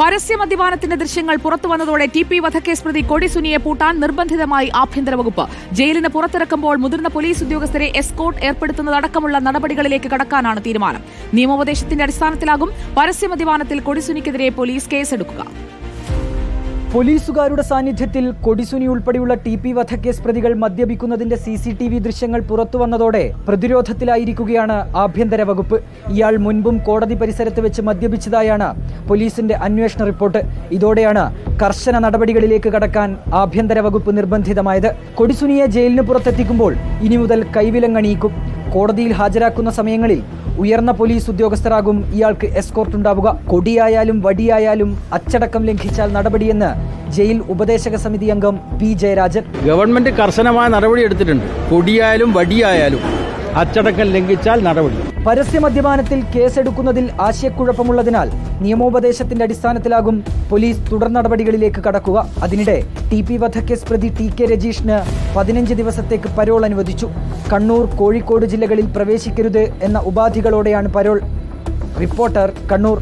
പരസ്യ മദ്യപാനത്തിന്റെ ദൃശ്യങ്ങൾ പുറത്തു വന്നതോടെ ടി പി വധക്കേസ് പ്രതി കൊടിസുനിയെ പൂട്ടാൻ നിർബന്ധിതമായി ആഭ്യന്തര വകുപ്പ്. ജയിലിന് പുറത്തിറക്കുമ്പോൾ മുതിർന്ന പോലീസ് ഉദ്യോഗസ്ഥരെ എസ്കോർട്ട് ഏർപ്പെടുത്തുന്നതടക്കമുള്ള നടപടികളിലേക്ക് കടക്കാനാണ് തീരുമാനം. നിയമോപദേശത്തിന്റെ അടിസ്ഥാനത്തിലാകും പരസ്യ മദ്യപാനത്തിൽ കൊടിസുനിക്കെതിരെ പോലീസ് കേസെടുക്കുക. പോലീസുകാരുടെ സാന്നിധ്യത്തിൽ കൊടിസുനി ഉൾപ്പെടെയുള്ള ടി പി വധക്കേസ് പ്രതികൾ മദ്യപിക്കുന്നതിന്റെ സി സി ടി വി ദൃശ്യങ്ങൾ പുറത്തുവന്നതോടെ പ്രതിരോധത്തിലായിരിക്കുകയാണ് ആഭ്യന്തര വകുപ്പ്. ഇയാൾ മുൻപും കോടതി പരിസരത്ത് വെച്ച് മദ്യപിച്ചതായാണ് പോലീസിന്റെ അന്വേഷണ റിപ്പോർട്ട്. ഇതോടെയാണ് കർശന നടപടികളിലേക്ക് കടക്കാൻ ആഭ്യന്തര വകുപ്പ് നിർബന്ധിതമായത്. കൊടിസുനിയെ ജയിലിന് പുറത്തെത്തിക്കുമ്പോൾ ഇനി മുതൽ കൈവിലങ്ങണിയിക്കും. കോടതിയിൽ ഹാജരാക്കുന്ന സമയങ്ങളിൽ ഉയർന്ന പോലീസ് ഉദ്യോഗസ്ഥരാകും ഇയാൾക്ക് എസ്കോർട്ട് ഉണ്ടാവുക. കൊടിയായാലും വടിയായാലും അച്ചടക്കം ലംഘിച്ചാൽ നടപടിയെന്ന് ജയിൽ ഉപദേശക സമിതി അംഗം പി ജയരാജൻ. ഗവൺമെന്റ് കർശനമായ നടപടി എടുത്തിട്ടുണ്ട്. കൊടിയായാലും വടിയായാലും. അച്ചടക്കം ലംഘിച്ചാൽ നടപടി. പരസ്യമദ്യപാനത്തിൽ കേസെടുക്കുന്നതിൽ ആശയക്കുഴപ്പമുള്ളതിനാൽ നിയമോപദേശത്തിന്റെ അടിസ്ഥാനത്തിലാകും പോലീസ് തുടർ നടപടികളിലേക്ക് കടക്കുക. അതിനിടെ ടി പി വധക്കേസ് പ്രതി ടി കെ രജീഷിന് പതിനഞ്ച് ദിവസത്തേക്ക് പരോൾ അനുവദിച്ചു. കണ്ണൂർ കോഴിക്കോട് ജില്ലകളിൽ പ്രവേശിക്കരുത് എന്ന ഉപാധികളോടെയാണ് പരോൾ. റിപ്പോർട്ടർ കണ്ണൂർ.